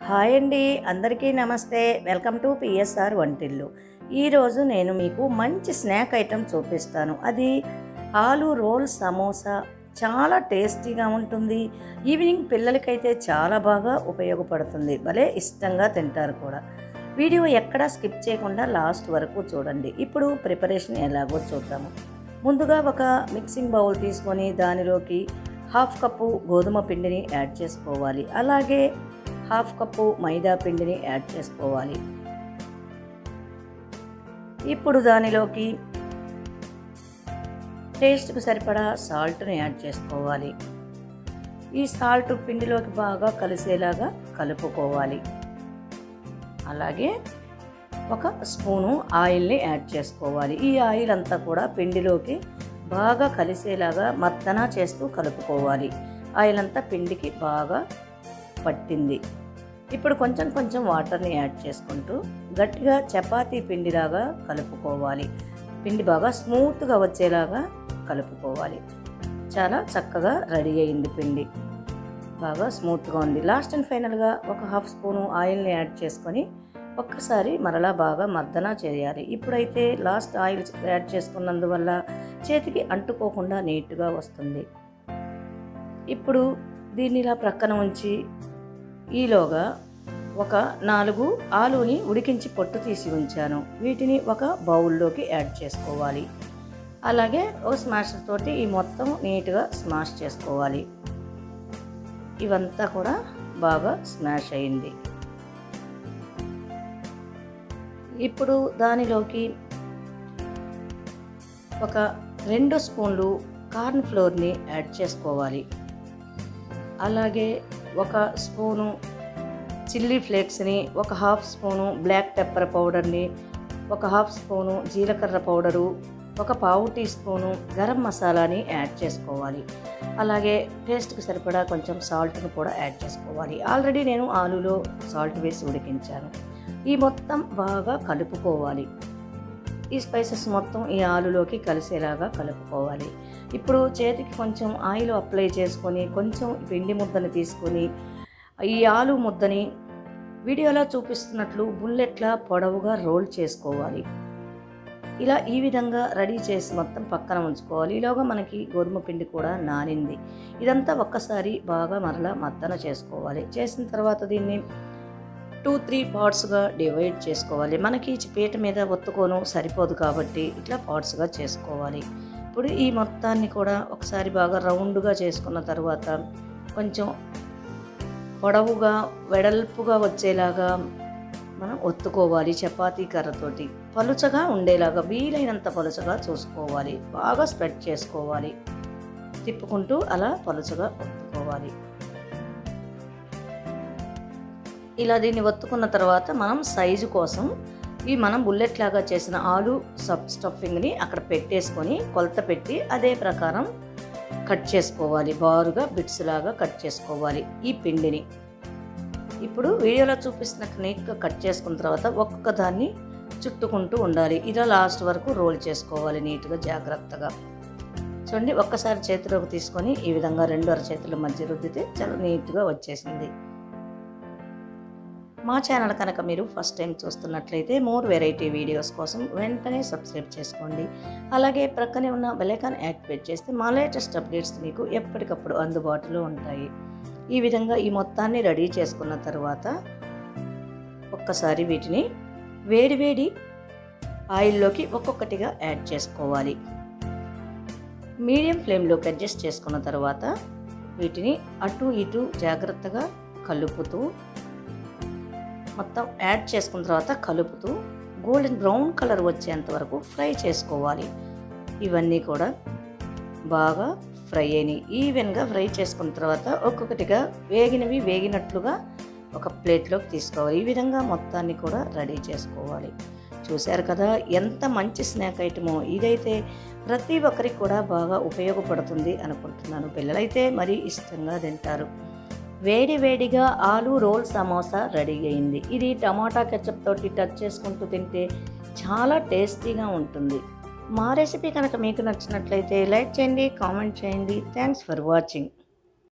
Hi అండి అందరికీ నమస్తే. వెల్కమ్ టు పిఎస్ఆర్ వంటిల్లు. ఈరోజు నేను మీకు మంచి స్నాక్ ఐటెం చూపిస్తాను. అది ఆలు రోల్ సమోసా. చాలా టేస్టీగా ఉంటుంది. ఈవినింగ్ పిల్లలకైతే చాలా బాగా ఉపయోగపడుతుంది. భలే ఇష్టంగా తింటారు కూడా. వీడియో ఎక్కడా స్కిప్ చేయకుండా లాస్ట్ వరకు చూడండి. ఇప్పుడు ప్రిపరేషన్ ఎలాగో చూద్దాము. ముందుగా ఒక మిక్సింగ్ బౌల్ తీసుకొని దానిలోకి హాఫ్ కప్పు గోధుమ పిండిని యాడ్ చేసుకోవాలి. అలాగే హాఫ్ కప్పు మైదా పిండిని యాడ్ చేసుకోవాలి. ఇప్పుడు దానిలోకి టేస్ట్కి సరిపడా సాల్ట్ను యాడ్ చేసుకోవాలి. ఈ సాల్ట్ పిండిలోకి బాగా కలిసేలాగా కలుపుకోవాలి. అలాగే ఒక స్పూను ఆయిల్ని యాడ్ చేసుకోవాలి. ఈ ఆయిల్ అంతా కూడా పిండిలోకి బాగా కలిసేలాగా మత్తన చేస్తూ కలుపుకోవాలి. ఆయిల్ అంతా పిండికి బాగా పట్టింది. ఇప్పుడు కొంచెం కొంచెం వాటర్ని యాడ్ చేసుకుంటూ గట్టిగా చపాతీ పిండిలాగా కలుపుకోవాలి. పిండి బాగా స్మూత్గా వచ్చేలాగా కలుపుకోవాలి. చాలా చక్కగా రెడీ అయింది పిండి. బాగా స్మూత్గా ఉంది. లాస్ట్ అండ్ ఫైనల్గా ఒక హాఫ్ స్పూను ఆయిల్ని యాడ్ చేసుకొని ఒక్కసారి మరలా బాగా మర్దన చేయాలి. ఇప్పుడైతే లాస్ట్ ఆయిల్ యాడ్ చేసుకున్నందువల్ల చేతికి అంటుకోకుండా నీట్గా వస్తుంది. ఇప్పుడు దీన్ని ఇలా ప్రక్కన ఉంచి ఈలోగా ఒక నాలుగు ఆలుని ఉడికించి పొట్టు తీసి ఉంచాను. వీటిని ఒక బౌల్లోకి యాడ్ చేసుకోవాలి. అలాగే ఒక స్మాషర్ తోటి ఈ మొత్తం నీట్గా స్మాష్ చేసుకోవాలి. ఇవంతా కూడా బాగా స్మాష్ అయింది. ఇప్పుడు దానిలోకి ఒక రెండు స్పూన్లు కార్న్ ఫ్లోర్ని యాడ్ చేసుకోవాలి. అలాగే ఒక స్పూను చిల్లీ ఫ్లేక్స్ని ఒక హాఫ్ స్పూను బ్లాక్ పెప్పర్ పౌడర్ని ఒక హాఫ్ స్పూను జీలకర్ర పౌడరు ఒక పావు టీ స్పూను గరం మసాలాని యాడ్ చేసుకోవాలి. అలాగే టేస్ట్కి సరిపడా కొంచెం సాల్ట్ను కూడా యాడ్ చేసుకోవాలి. ఆల్రెడీ నేను ఆలులో సాల్ట్ వేసి ఉడికించాను. ఈ మొత్తం బాగా కలుపుకోవాలి. ఈ స్పైసెస్ మొత్తం ఈ ఆలులోకి కలిసేలాగా కలుపుకోవాలి. ఇప్పుడు చేతికి కొంచెం ఆయిల్ అప్లై చేసుకొని కొంచెం పిండి ముద్దని తీసుకొని ఈ ఆలు ముద్దని వీడియోలో చూపిస్తున్నట్లు బుల్లెట్లా పొడవుగా రోల్ చేసుకోవాలి. ఇలా ఈ విధంగా రెడీ చేసి మొత్తం పక్కన ఉంచుకోవాలి. ఈలోగా మనకి గోధుమ పిండి కూడా నానింది. ఇదంతా ఒక్కసారి బాగా మరలా మద్దన చేసుకోవాలి. చేసిన తర్వాత దీన్ని టూ త్రీ పార్ట్స్గా డివైడ్ చేసుకోవాలి. మనకి పీట మీద ఒత్తుకోను సరిపోదు కాబట్టి ఇట్లా పార్ట్స్గా చేసుకోవాలి. ఇప్పుడు ఈ మొత్తాన్ని కూడా ఒకసారి బాగా రౌండ్గా చేసుకున్న తర్వాత కొంచెం పొడవుగా వెడల్పుగా వచ్చేలాగా మనం ఒత్తుకోవాలి చపాతీ కర్రతోటి. పలుచగా ఉండేలాగా వీలైనంత పలుచగా చూసుకోవాలి. బాగా స్ప్రెడ్ చేసుకోవాలి. తిప్పుకుంటూ అలా పలుచగా ఒత్తుకోవాలి. ఇలా దీన్ని ఒత్తుకున్న తర్వాత మనం సైజు కోసం ఈ మనం బుల్లెట్ లాగా చేసిన ఆలు సబ్ స్టఫింగ్ని అక్కడ పెట్టేసుకొని కొలత పెట్టి అదే ప్రకారం కట్ చేసుకోవాలి. బారుగా బిట్స్ లాగా కట్ చేసుకోవాలి ఈ పిండిని. ఇప్పుడు వీడియోలో చూపిస్తున్న నీట్గా కట్ చేసుకున్న తర్వాత ఒక్కొక్క దాన్ని చుట్టుకుంటూ ఉండాలి. ఇలా లాస్ట్ వరకు రోల్ చేసుకోవాలి నీట్గా జాగ్రత్తగా. చూడండి ఒక్కసారి చేతిలోకి తీసుకొని ఈ విధంగా రెండు అరచేతుల మధ్య రుద్దితే చాలా నీట్గా వచ్చేసింది. మా ఛానల్ కనుక మీరు ఫస్ట్ టైం చూస్తున్నట్లయితే మోర్ వెరైటీ వీడియోస్ కోసం వెంటనే సబ్స్క్రైబ్ చేసుకోండి. అలాగే ప్రక్కనే ఉన్న బెలైకాన్ యాక్టివేట్ చేస్తే మా లేటెస్ట్ అప్డేట్స్ మీకు ఎప్పటికప్పుడు అందుబాటులో ఉంటాయి. ఈ విధంగా ఈ మొత్తాన్ని రెడీ చేసుకున్న తర్వాత ఒక్కసారి వీటిని వేడివేడి ఆయిల్లోకి ఒక్కొక్కటిగా యాడ్ చేసుకోవాలి. మీడియం ఫ్లేమ్లోకి అడ్జస్ట్ చేసుకున్న తర్వాత వీటిని అటు ఇటు జాగ్రత్తగా కలుపుతూ మొత్తం యాడ్ చేసుకున్న తర్వాత కలుపుతూ గోల్డెన్ బ్రౌన్ కలర్ వచ్చేంత వరకు ఫ్రై చేసుకోవాలి. ఇవన్నీ కూడా బాగా ఫ్రై అయినాయి. ఈవెన్గా ఫ్రై చేసుకున్న తర్వాత ఒక్కొక్కటిగా వేగినవి వేగినట్లుగా ఒక ప్లేట్లోకి తీసుకోవాలి. ఈ విధంగా మొత్తాన్ని కూడా రెడీ చేసుకోవాలి. చూశారు కదా ఎంత మంచి స్నాక్ ఐటమో. ఇదైతే ప్రతి ఒక్కరికి కూడా బాగా ఉపయోగపడుతుంది అనుకుంటున్నాను. పిల్లలైతే మరీ ఇష్టంగా తింటారు. వేడి వేడిగా ఆలు రోల్ సమోసా రెడీ అయింది. ఇది టమాటా కెచప్ తోటి టచ్ చేసుకుంటూ తింటే చాలా టేస్టీగా ఉంటుంది. మా రెసిపీ కనుక మీకు నచ్చినట్లయితే లైక్ చేయండి కామెంట్ చేయండి. Thanks for watching.